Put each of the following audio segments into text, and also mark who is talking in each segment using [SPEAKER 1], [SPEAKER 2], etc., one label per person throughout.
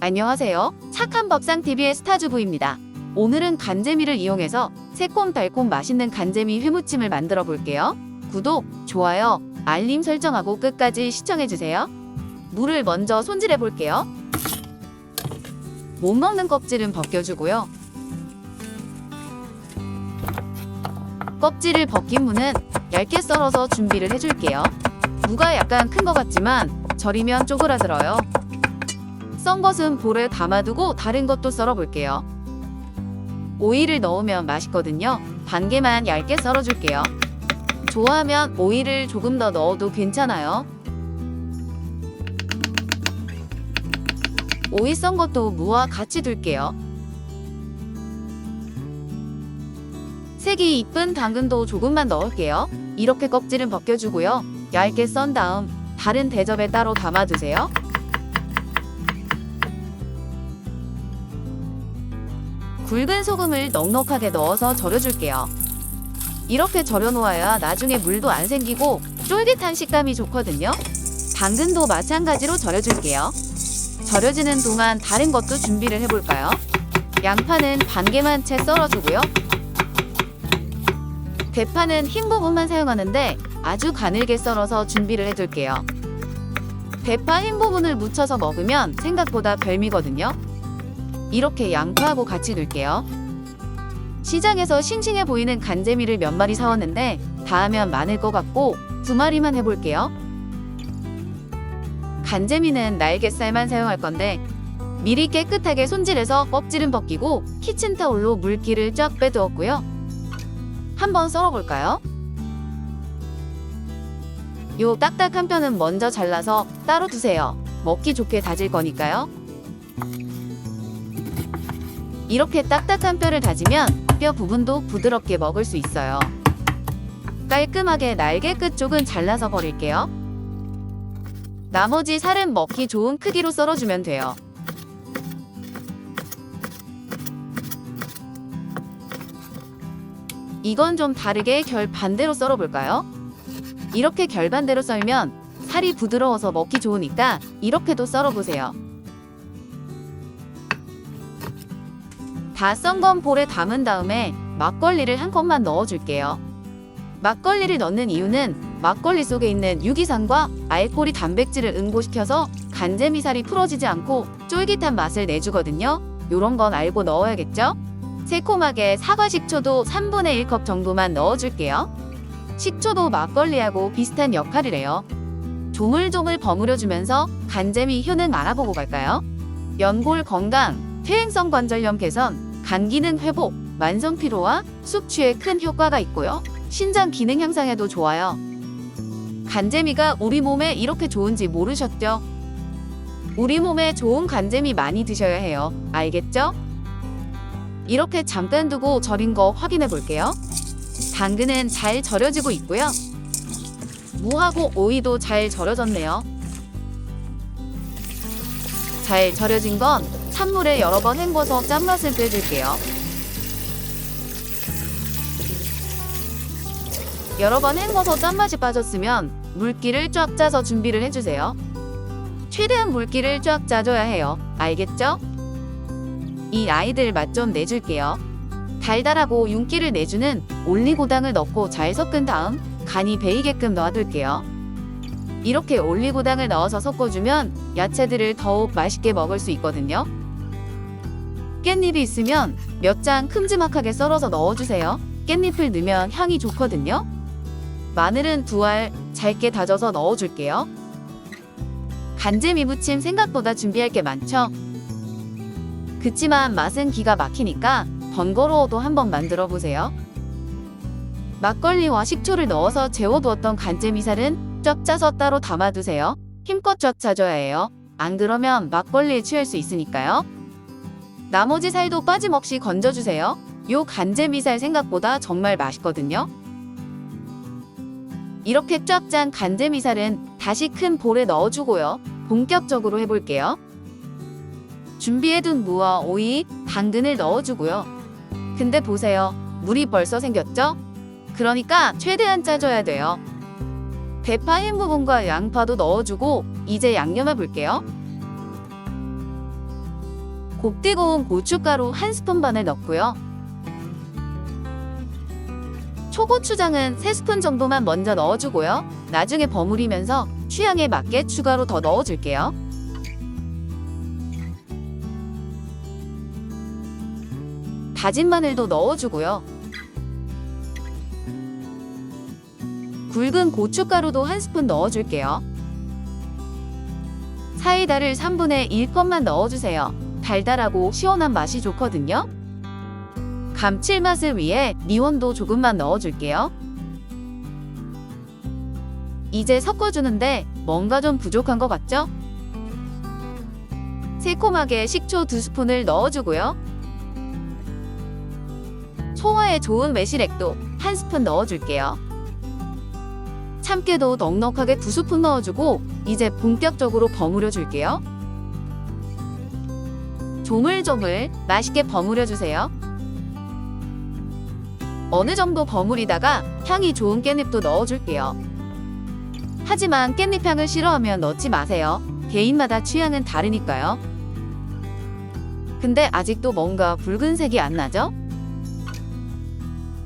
[SPEAKER 1] 안녕하세요. 착한 밥상TV의 스타주부입니다. 오늘은 간재미를 이용해서 새콤달콤 맛있는 간재미 회무침을 만들어 볼게요. 구독, 좋아요, 알림 설정하고 끝까지 시청해 주세요. 물을 먼저 손질해 볼게요. 못 먹는 껍질은 벗겨주고요. 껍질을 벗긴 무는 얇게 썰어서 준비를 해줄게요. 무가 약간 큰 것 같지만 절이면 쪼그라들어요. 썬 것은 볼에 담아두고 다른 것도 썰어 볼게요. 오이를 넣으면 맛있거든요. 반 개만 얇게 썰어줄게요. 좋아하면 오이를 조금 더 넣어도 괜찮아요. 오이 썬 것도 무와 같이 둘게요. 색이 이쁜 당근도 조금만 넣을게요. 이렇게 껍질은 벗겨주고요. 얇게 썬 다음 다른 대접에 따로 담아두세요. 굵은 소금을 넉넉하게 넣어서 절여줄게요. 이렇게 절여놓아야 나중에 물도 안 생기고 쫄깃한 식감이 좋거든요. 당근도 마찬가지로 절여줄게요. 절여지는 동안 다른 것도 준비를 해볼까요? 양파는 반 개만 채 썰어주고요. 대파는 흰 부분만 사용하는데 아주 가늘게 썰어서 준비를 해둘게요. 대파 흰 부분을 묻혀서 먹으면 생각보다 별미거든요. 이렇게 양파하고 같이 넣을게요. 시장에서 싱싱해 보이는 간재미를 몇 마리 사왔는데 다 하면 많을 것 같고 두 마리만 해볼게요. 간재미는 날개살만 사용할 건데 미리 깨끗하게 손질해서 껍질은 벗기고 키친타올로 물기를 쫙 빼두었고요. 한번 썰어볼까요? 요 딱딱한 편은 먼저 잘라서 따로 두세요. 먹기 좋게 다질 거니까요. 이렇게 딱딱한 뼈를 다지면 뼈 부분도 부드럽게 먹을 수 있어요. 깔끔하게 날개 끝 쪽은 잘라서 버릴게요. 나머지 살은 먹기 좋은 크기로 썰어주면 돼요. 이건 좀 다르게 결 반대로 썰어볼까요? 이렇게 결 반대로 썰면 살이 부드러워서 먹기 좋으니까 이렇게도 썰어보세요. 다 썬 건 볼에 담은 다음에 막걸리를 한 컵만 넣어줄게요. 막걸리를 넣는 이유는 막걸리 속에 있는 유기산과 알코올이 단백질을 응고시켜서 간재미살이 풀어지지 않고 쫄깃한 맛을 내주거든요. 요런 건 알고 넣어야겠죠? 새콤하게 사과 식초도 3분의 1컵 정도만 넣어줄게요. 식초도 막걸리하고 비슷한 역할을 해요. 조물조물 버무려주면서 간재미 효능 알아보고 갈까요? 연골 건강, 퇴행성 관절염 개선, 간 기능 회복, 만성 피로와 숙취에 큰 효과가 있고요. 신장 기능 향상에도 좋아요. 간재미가 우리 몸에 이렇게 좋은지 모르셨죠? 우리 몸에 좋은 간재미 많이 드셔야 해요. 알겠죠? 이렇게 잠깐 두고 절인 거 확인해 볼게요. 당근은 잘 절여지고 있고요. 무하고 오이도 잘 절여졌네요. 잘 절여진 건 찬물에 여러 번 헹궈서 짠맛을 빼줄게요. 여러 번 헹궈서 짠맛이 빠졌으면 물기를 쫙 짜서 준비를 해주세요. 최대한 물기를 쫙 짜줘야 해요. 알겠죠? 이 아이들 맛 좀 내줄게요. 달달하고 윤기를 내주는 올리고당을 넣고 잘 섞은 다음 간이 배이게끔 놔둘게요. 이렇게 올리고당을 넣어서 섞어주면 야채들을 더욱 맛있게 먹을 수 있거든요. 깻잎이 있으면 몇 장 큼지막하게 썰어서 넣어주세요. 깻잎을 넣으면 향이 좋거든요. 마늘은 두 알 잘게 다져서 넣어줄게요. 간재미 무침 생각보다 준비할 게 많죠? 그치만 맛은 기가 막히니까 번거로워도 한번 만들어 보세요. 막걸리와 식초를 넣어서 재워두었던 간재미살은 쫙 짜서 따로 담아두세요. 힘껏 쫙 짜줘야 해요. 안 그러면 막걸리에 취할 수 있으니까요. 나머지 살도 빠짐없이 건져주세요. 요 간재미살 생각보다 정말 맛있거든요. 이렇게 쫙 짠 간재미살은 다시 큰 볼에 넣어주고요. 본격적으로 해볼게요. 준비해둔 무와 오이, 당근을 넣어주고요. 근데 보세요. 물이 벌써 생겼죠? 그러니까 최대한 짜줘야 돼요. 대파 흰 부분과 양파도 넣어주고 이제 양념해 볼게요. 곱디 고운 고춧가루 한 스푼 반을 넣고요. 초고추장은 3스푼 정도만 먼저 넣어주고요. 나중에 버무리면서 취향에 맞게 추가로 더 넣어줄게요. 다진 마늘도 넣어주고요. 굵은 고춧가루도 한 스푼 넣어줄게요. 사이다를 3분의 1컵만 넣어주세요. 달달하고 시원한 맛이 좋거든요. 감칠맛을 위해 미원도 조금만 넣어줄게요. 이제 섞어주는데 뭔가 좀 부족한 것 같죠? 새콤하게 식초 2스푼을 넣어주고요. 소화에 좋은 매실액도 한 스푼 넣어줄게요. 참깨도 넉넉하게 2스푼 넣어주고 이제 본격적으로 버무려 줄게요. 조물조물 맛있게 버무려 주세요. 어느 정도 버무리다가 향이 좋은 깻잎도 넣어줄게요. 하지만 깻잎 향을 싫어하면 넣지 마세요. 개인마다 취향은 다르니까요. 근데 아직도 뭔가 붉은색이 안 나죠?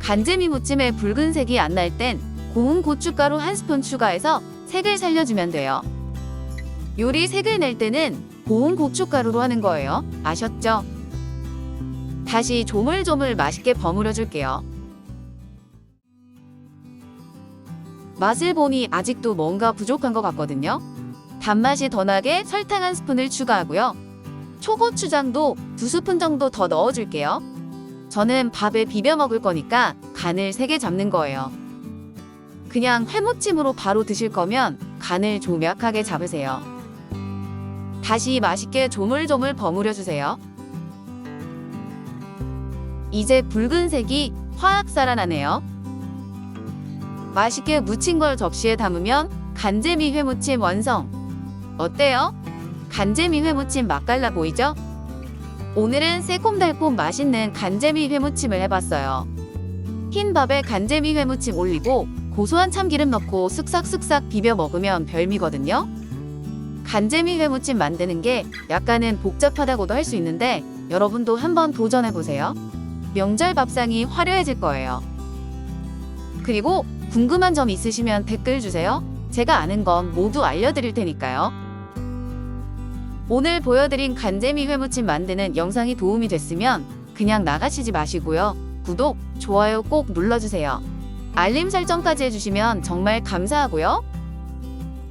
[SPEAKER 1] 간재미 무침에 붉은색이 안 날 땐 고운 고춧가루 한 스푼 추가해서 색을 살려주면 돼요. 요리 색을 낼 때는 고운 고춧가루로 하는 거예요. 아셨죠? 다시 조물조물 맛있게 버무려 줄게요. 맛을 보니 아직도 뭔가 부족한 것 같거든요. 단맛이 더 나게 설탕 한 스푼을 추가하고요. 초고추장도 두 스푼 정도 더 넣어줄게요. 저는 밥에 비벼 먹을 거니까 간을 세게 잡는 거예요. 그냥 회무침으로 바로 드실 거면 간을 좀 약하게 잡으세요. 다시 맛있게 조물조물 버무려 주세요. 이제 붉은색이 화학 살아나네요. 맛있게 무친 걸 접시에 담으면 간재미 회무침 완성. 어때요? 간재미 회무침 맛깔나 보이죠? 오늘은 새콤달콤 맛있는 간재미 회무침을 해봤어요. 흰 밥에 간재미 회무침 올리고 고소한 참기름 넣고 쓱싹쓱싹 비벼 먹으면 별미거든요. 간재미 회무침 만드는 게 약간은 복잡하다고도 할 수 있는데 여러분도 한번 도전해보세요. 명절 밥상이 화려해질 거예요. 그리고 궁금한 점 있으시면 댓글 주세요. 제가 아는 건 모두 알려드릴 테니까요. 오늘 보여드린 간재미 회무침 만드는 영상이 도움이 됐으면 그냥 나가시지 마시고요. 구독, 좋아요 꼭 눌러주세요. 알림 설정까지 해주시면 정말 감사하고요.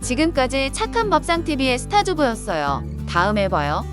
[SPEAKER 1] 지금까지 착한 밥상TV의 스타주부였어요. 다음에 봐요.